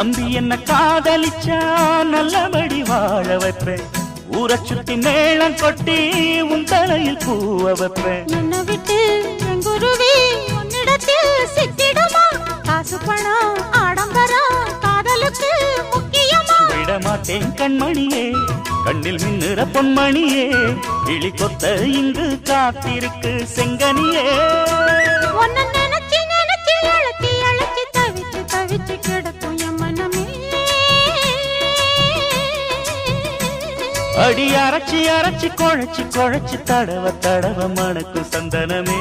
நம்பி என்ன காதலிச்சா நல்லபடி வாழ வைப்பேன். ஊரை சுத்தி மேளம் கொட்டி உன் தலையில் பூவ வைப்பேன். என்னை விட்டு குருவி உன்னிடத்தில் சிக்கிடுமா? காசு பணம் ஆடம்பரம் காதலுக்கு முக்கியமா? விட மாட்டேன் கண்மணியே கண்ணில் மின்னுற பொன்மணியே கிளி கொத்த இங்கு காத்திருக்கு செங்கனியே. அடி அரைச்சி அரைச்சி குழைச்சி குழைச்சி தடவ தடவ மணக்கு சந்தனமே.